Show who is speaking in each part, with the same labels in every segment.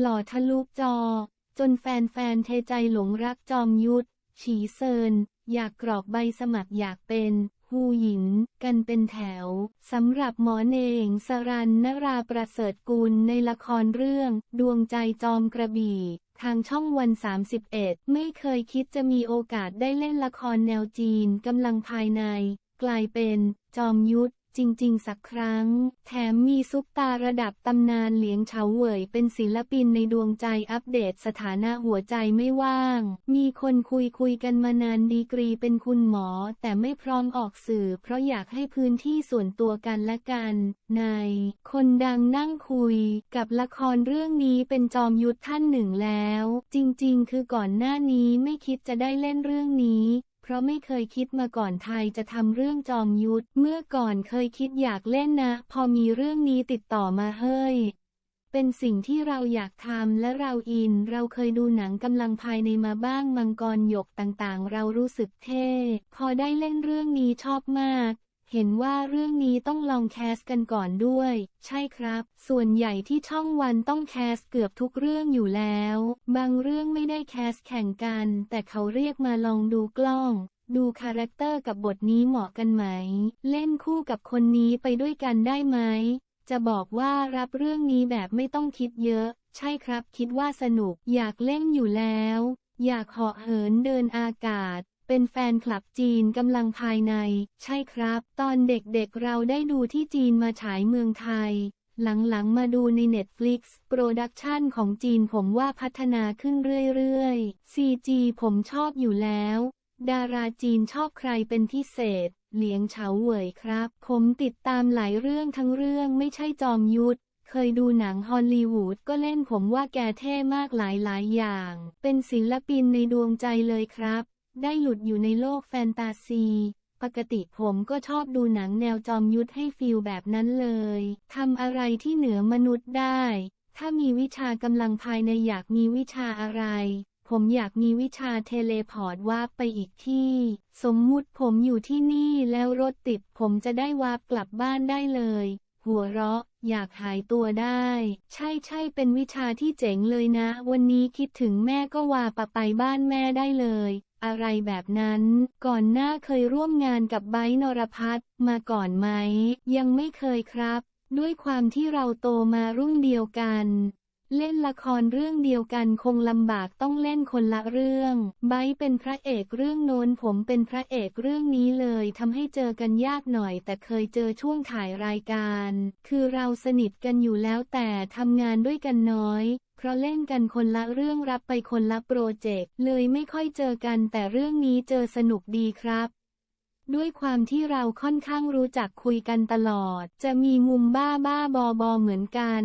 Speaker 1: หล่อทะลุจอ จนแฟนๆเทใจหลงรักจอมยุทธฉีเซิน อยากกรอกใบสมัครอยากเป็นฮูหยินกันเป็นแถว สำหรับหมอเนงสรันนราประเสริฐกุลในละครเรื่อง ดวงใจจอมกระบี่ ทางช่องวัน 31 ไม่เคยคิดจะมีโอกาสได้เล่นละครแนวจีนกำลังภายใน กลายเป็น จอมยุทธ จริง ๆ สักครั้ง แถมมีซุปตาระดับตำนานเหลียงเฉาเหวยเป็นศิลปินในดวงใจอัปเดตสถานะหัวใจไม่ว่าง มีคนคุยคุยกันมานานดีกรีเป็นคุณหมอ แต่ไม่พร้อมออกสื่อ เพราะอยากให้พื้นที่ส่วนตัวกันและกันในคนดังนั่งคุย กับละครเรื่องนี้เป็นจอมยุทธท่านหนึ่งแล้ว จริง ๆ คือก่อนหน้านี้ไม่คิดจะได้เล่นเรื่องนี้ เพราะไม่เคยคิดมาก่อนไทยจะทำเรื่องจอมยุทธ เมื่อก่อนเคยคิดอยากเล่นนะ พอมีเรื่องนี้ติดต่อมาเฮ้ย เป็นสิ่งที่เราอยากทำและเราอิน เราเคยดูหนังกำลังภายในมาบ้างมังกรหยกต่างๆ เรารู้สึกเท่ พอได้เล่นเรื่องนี้ชอบมาก เห็นว่าเรื่องนี้ต้องลองแคสกันก่อนด้วย ใช่ครับ ส่วนใหญ่ที่ช่องวันต้องแคสเกือบทุกเรื่องอยู่แล้ว บางเรื่องไม่ได้แคสแข่งกัน แต่เขาเรียกมาลองดูกล้อง ดูคาแรคเตอร์กับบทนี้เหมาะกันไหม เล่นคู่กับคนนี้ไปด้วยกันได้ไหม จะบอกว่ารับเรื่องนี้แบบไม่ต้องคิดเยอะ ใช่ครับ คิดว่าสนุก อยากเล่นอยู่แล้ว อยากเหาะเหินเดินอากาศ เป็นแฟนคลับจีนกำลังภายใน ใช่ครับ ตอนเด็กๆเราได้ดูที่จีนมาฉายเมืองไทย หลังๆมาดูใน Netflix โปรดักชันของจีนผมว่าพัฒนาขึ้นเรื่อยๆ CG ผมชอบอยู่แล้ว ดาราจีนชอบใครเป็นพิเศษ เหลียงเฉาเหวยครับ ผมติดตามหลายเรื่องทั้งเรื่องไม่ใช่จอมยุทธเคยดูหนังฮอลลีวูดก็เล่นผมว่าแกเท่มากหลายๆอย่าง เป็นศิลปินในดวงใจเลยครับ ได้หลุดอยู่ในโลกแฟนตาซี ปกติผมก็ชอบดูหนังแนวจอมยุทธให้ฟีลแบบนั้นเลย ทำอะไรที่เหนือมนุษย์ได้ ถ้ามีวิชากำลังภายในอยากมีวิชาอะไร ผมอยากมีวิชาเทเลพอร์ตวาร์ปไปอีกที่ สมมุติผมอยู่ที่นี่แล้วรถติดผมจะได้วาร์ปกลับบ้านได้เลย หัวเราะอยากหายตัวได้ ใช่ใช่เป็นวิชาที่เจ๋งเลยนะ วันนี้คิดถึงแม่ก็วาปไปบ้านแม่ได้เลย อะไรแบบนั้น ก่อนหน้าเคยร่วมงานกับไบ์นรพัฒมาก่อนไหม ยังไม่เคยครับ ด้วยความที่เราโตมารุ่นเดียวกัน เล่นละครเรื่องเดียวกันคงลำบากต้องเล่นคนละเรื่อง ไบเป็นพระเอกเรื่องโน้นผมเป็นพระเอกเรื่องนี้เลยทำให้เจอกันยากหน่อย แต่เคยเจอช่วงถ่ายรายการ คือเราสนิทกันอยู่แล้วแต่ทำงานด้วยกันน้อย เพราะเล่นกันคนละเรื่องรับไปคนละโปรเจกต์เลยไม่ค่อยเจอกันแต่เรื่องนี้เจอสนุกดีครับด้วยความที่เราค่อนข้างรู้จักคุยกันตลอด จะมีมุมบ้าบ้าบอบอเหมือนกัน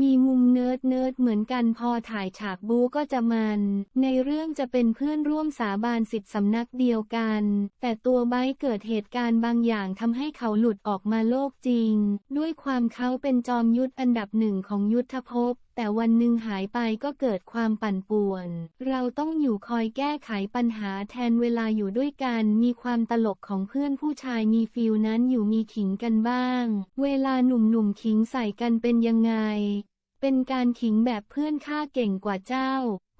Speaker 1: มีมุมเนิร์ดเนิร์ดเหมือนกันพอถ่ายฉากบูก็จะมัน ในเรื่องจะเป็นเพื่อนร่วมสาบานสิทธิสำนักเดียวกัน แต่ตัวไบเกิดเหตุการณ์บางอย่างทำให้เขาหลุดออกมาโลกจริง ด้วยความเขาเป็นจอมยุทธอันดับหนึ่งของยุทธภพแต่วันหนึ่งหายไปก็เกิดความปั่นป่วน เราต้องอยู่คอยแก้ไขปัญหาแทนเวลาอยู่ด้วยกัน มีความตลกของเพื่อนผู้ชายมีฟิลนั้นอยู่มีขิงกันบ้าง เวลาหนุ่มๆขิงใส่กันเป็นยังไง เป็นการขิงแบบเพื่อนข้าเก่งกว่าเจ้า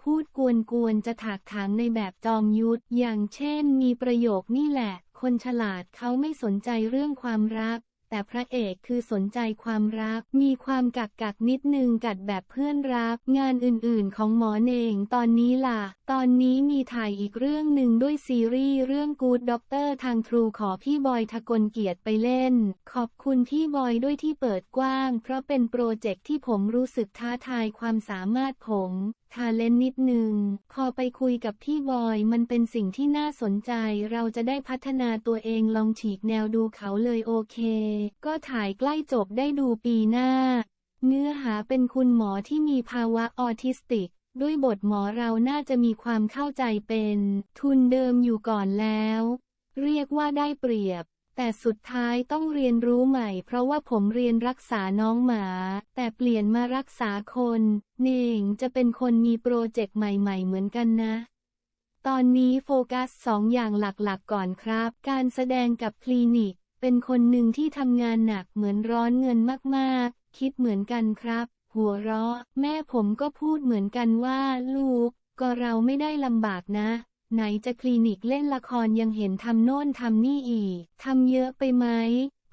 Speaker 1: พูดกวนๆจะถากถางในแบบจอมยุทธ อย่างเช่นมีประโยคนี่แหละ คนฉลาดเขาไม่สนใจเรื่องความรัก แต่พระเอกคือสนใจความรัก มีความกักกักนิดนึงกัดแบบเพื่อนรัก งานอื่นๆ ของหมอเองตอนนี้ล่ะ ตอนนี้มีถ่ายอีกเรื่องหนึ่งด้วยซีรีส์เรื่องกูดด็อกเตอร์ทางทรูขอพี่บอยทะกลเกียรติไปเล่น ขอบคุณพี่บอยด้วยที่เปิดกว้าง เพราะเป็นโปรเจกต์ที่ผมรู้สึกท้าทายความสามารถผมทาเลนนิดหนึ่งพอไปคุยกับพี่บอยมันเป็นสิ่งที่น่าสนใจ เราจะได้พัฒนาตัวเองลองฉีกแนวดูเขาเลยโอเค ก็ถ่ายใกล้จบได้ดูปีหน้า เนื้อหาเป็นคุณหมอที่มีภาวะออทิสติก ด้วยบทหมอเราน่าจะมีความเข้าใจเป็น ทุนเดิมอยู่ก่อนแล้ว เรียกว่าได้เปรียบ แต่สุดท้ายต้องเรียนรู้ใหม่ เพราะว่าผมเรียนรักษาน้องหมา แต่เปลี่ยนมารักษาคนเน่งจะเป็นคนมีโปรเจกต์ใหม่ ๆ เหมือนกันนะตอนนี้โฟกัสสองอย่างหลักๆก่อนครับ การแสดงกับคลินิก เป็นคนหนึ่งที่ทำงานหนักเหมือนร้อนเงินมากๆ คิดเหมือนกันครับ หัวเราะ แม่ผมก็พูดเหมือนกันว่า ลูก ก็เราไม่ได้ลำบากนะ ไหนจะคลินิกเล่นละครยังเห็นทำโน่นทำนี่อีกทำเยอะไปไหม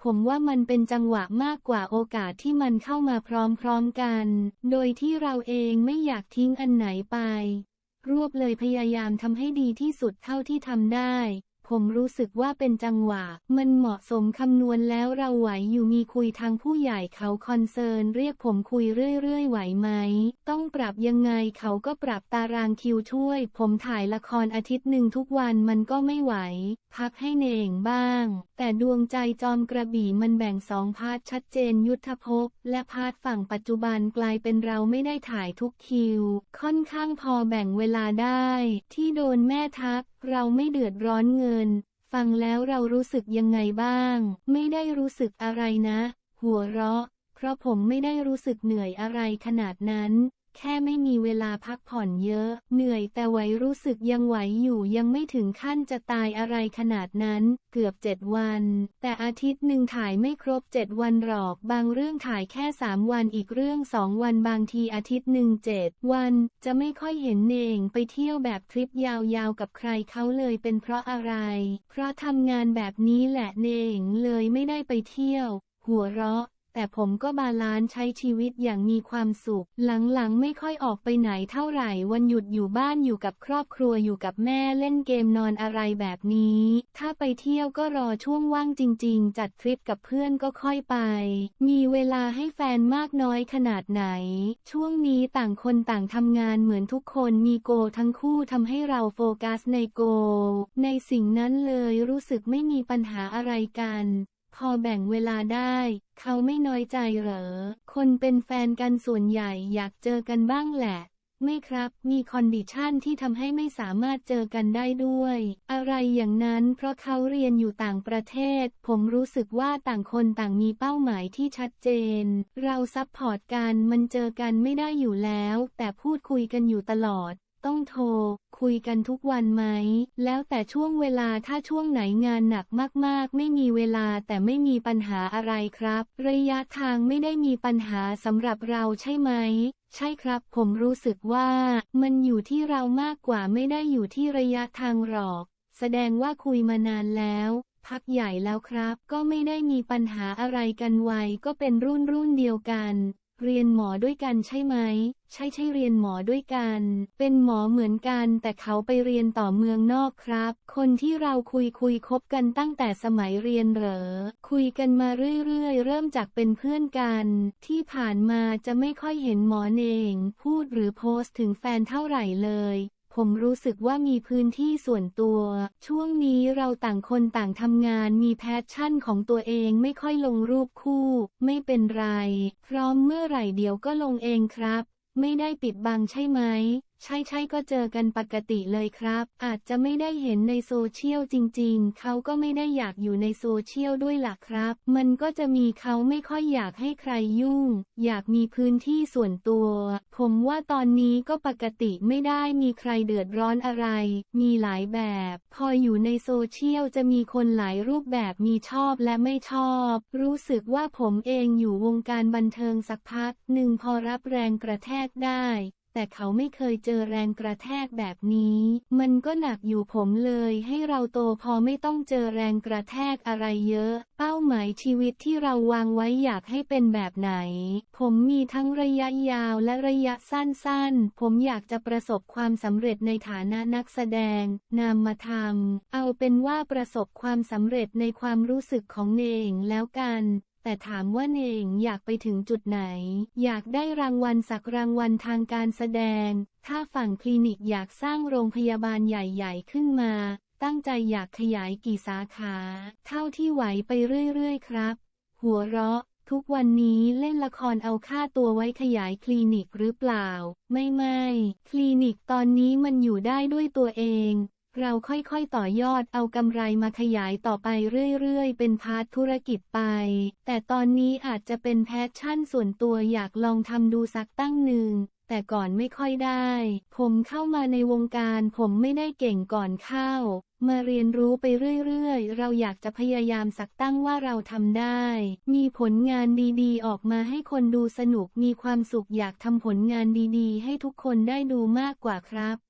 Speaker 1: ผมว่ามันเป็นจังหวะมากกว่าโอกาสที่มันเข้ามาพร้อมๆกัน โดยที่เราเองไม่อยากทิ้งอันไหนไป รวบเลยพยายามทำให้ดีที่สุดเท่าที่ทำได้ ผมรู้สึกว่าเป็นจังหวะ มันเหมาะสมคำนวณแล้วเราไหวอยู่มีคุยทางผู้ใหญ่เขาคอนเซิร์นเรียกผมคุยเรื่อยๆไหวไหม ต้องปรับยังไงเขาก็ปรับตารางคิวช่วย ผมถ่ายละครอาทิตย์หนึ่งทุกวันมันก็ไม่ไหวพักให้เน่งบ้าง แต่ดวงใจจอมกระบี่มันแบ่งสองพาร์ทชัดเจนยุทธภพ และพาร์ทฝั่งปัจจุบันกลายเป็นเราไม่ได้ถ่ายทุกคิว ค่อนข้างพอแบ่งเวลาได้ ที่โดนแม่ทัก เราไม่เดือดร้อนเงิน ฟังแล้วเรารู้สึกยังไงบ้าง ไม่ได้รู้สึกอะไรนะ หัวเราะ เพราะผมไม่ได้รู้สึกเหนื่อยอะไรขนาดนั้น แค่ไม่มีเวลาพักผ่อนเยอะ เหนื่อยแต่ไหวรู้สึกยังไหวอยู่ยังไม่ถึงขั้นจะตายอะไรขนาดนั้น เกือบเจ็ดวัน แต่อาทิตย์หนึ่งถ่ายไม่ครบเจ็ดวันหรอก บางเรื่องถ่ายแค่สามวันอีกเรื่องสองวันบางทีอาทิตย์หนึ่งเจ็ดวัน จะไม่ค่อยเห็นเน่งไปเที่ยวแบบทริปยาวๆกับใครเขาเลยเป็นเพราะอะไร เพราะทำงานแบบนี้แหละเน่งเลยไม่ได้ไปเที่ยว หัวเราะ แต่ผมก็บาลานซ์ใช้ชีวิตอย่างมีความสุข หลังๆ ไม่ค่อยออกไปไหนเท่าไหร่ วันหยุดอยู่บ้านอยู่กับครอบครัวอยู่กับแม่เล่นเกมนอนอะไรแบบนี้ ถ้าไปเที่ยวก็รอช่วงว่างจริง ๆ จัดทริปกับเพื่อนก็ค่อยไป มีเวลาให้แฟนมากน้อยขนาดไหน ช่วงนี้ต่างคนต่างทำงานเหมือนทุกคนมีโกทั้งคู่ทำให้เราโฟกัสในโก ในสิ่งนั้นเลยรู้สึกไม่มีปัญหาอะไรกัน พอแบ่งเวลาได้ เขาไม่น้อยใจเหรอ คนเป็นแฟนกันส่วนใหญ่อยากเจอกันบ้างแหละ ไม่ครับ มีคอนดิชันที่ทำให้ไม่สามารถเจอกันได้ด้วย อะไรอย่างนั้นเพราะเขาเรียนอยู่ต่างประเทศ ผมรู้สึกว่าต่างคนต่างมีเป้าหมายที่ชัดเจน เราซัพพอร์ตกันมันเจอกันไม่ได้อยู่แล้ว แต่พูดคุยกันอยู่ตลอด ต้องโทร คุยกันทุกวันไหม แล้วแต่ช่วงเวลาถ้าช่วงไหนงานหนักมากๆ ไม่มีเวลาแต่ไม่มีปัญหาอะไรครับ ระยะทางไม่ได้มีปัญหาสำหรับเราใช่ไหม ใช่ครับ ผมรู้สึกว่า มันอยู่ที่เรามากกว่าไม่ได้อยู่ที่ระยะทางหรอก แสดงว่าคุยมานานแล้วพักใหญ่แล้วครับ ก็ไม่ได้มีปัญหาอะไรกันไวก็เป็นรุ่นรุ่นเดียวกัน เรียนหมอด้วยกันใช่ไหม ใช่ใช่เรียนหมอด้วยกัน เป็นหมอเหมือนกันแต่เขาไปเรียนต่อเมืองนอกครับ คนที่เราคุยคุยคบกันตั้งแต่สมัยเรียนเหรอ คุยกันมาเรื่อยๆ เริ่มจากเป็นเพื่อนกัน ที่ผ่านมาจะไม่ค่อยเห็นหมอเอง พูดหรือโพสต์ถึงแฟนเท่าไหร่เลย ผมรู้สึกว่ามีพื้นที่ส่วนตัว ช่วงนี้เราต่างคนต่างทำงานมีแพชชั่นของตัวเองไม่ค่อยลงรูปคู่ ไม่เป็นไร พร้อมเมื่อไหร่เดี๋ยวก็ลงเองครับ ไม่ได้ปิดบังใช่ไหม ใช่ใช่ก็เจอกันปกติเลยครับ อาจจะไม่ได้เห็นในโซเชียลจริงๆ เขาก็ไม่ได้อยากอยู่ในโซเชียลด้วยหล่ะครับ มันก็จะมีเขาไม่ค่อยอยากให้ใครยุ่ง อยากมีพื้นที่ส่วนตัว ผมว่าตอนนี้ก็ปกติไม่ได้มีใครเดือดร้อนอะไร มีหลายแบบ พออยู่ในโซเชียลจะมีคนหลายรูปแบบมีชอบและไม่ชอบ รู้สึกว่าผมเองอยู่วงการบันเทิงสักพักหนึ่งพอรับแรงกระแทกได้ แต่เขาไม่เคยเจอแรงกระแทกแบบนี้ มันก็หนักอยู่ผมเลยให้เราโตพอไม่ต้องเจอแรงกระแทกอะไรเยอะ เป้าหมายชีวิตที่เราวางไว้อยากให้เป็นแบบไหน ผมมีทั้งระยะยาวและระยะสั้นๆ ผมอยากจะประสบความสำเร็จในฐานะนักแสดง นามธรรม เอาเป็นว่าประสบความสำเร็จในความรู้สึกของเนงแล้วกัน แต่ถามว่าเนงอยากไปถึงจุดไหน อยากได้รางวัลสักรางวัลทางการแสดง ถ้าฝั่งคลินิกอยากสร้างโรงพยาบาลใหญ่ๆขึ้นมา ตั้งใจอยากขยายกี่สาขา เท่าที่ไหวไปเรื่อยๆครับ หัวเราะ ทุกวันนี้เล่นละครเอาค่าตัวไว้ขยายคลินิกหรือเปล่า ไม่ไม่ คลินิกตอนนี้มันอยู่ได้ด้วยตัวเอง เราค่อยๆต่อยอดเอากำไรมาขยายต่อไปเรื่อยๆ เป็นพาร์ทธุรกิจไป แต่ตอนนี้อาจจะเป็นแพชชั่นส่วนตัวอยากลองทำดูสักตั้งหนึ่งแต่ก่อนไม่ค่อยได้ ผมเข้ามาในวงการผมไม่ได้เก่งก่อนเข้า มาเรียนรู้ไปเรื่อยๆ เราอยากจะพยายามสักตั้งว่าเราทำได้ มีผลงานดีๆ ออกมาให้คนดูสนุกมีความสุขอยากทำผลงานดีๆ ให้ทุกคนได้ดูมากกว่าครับ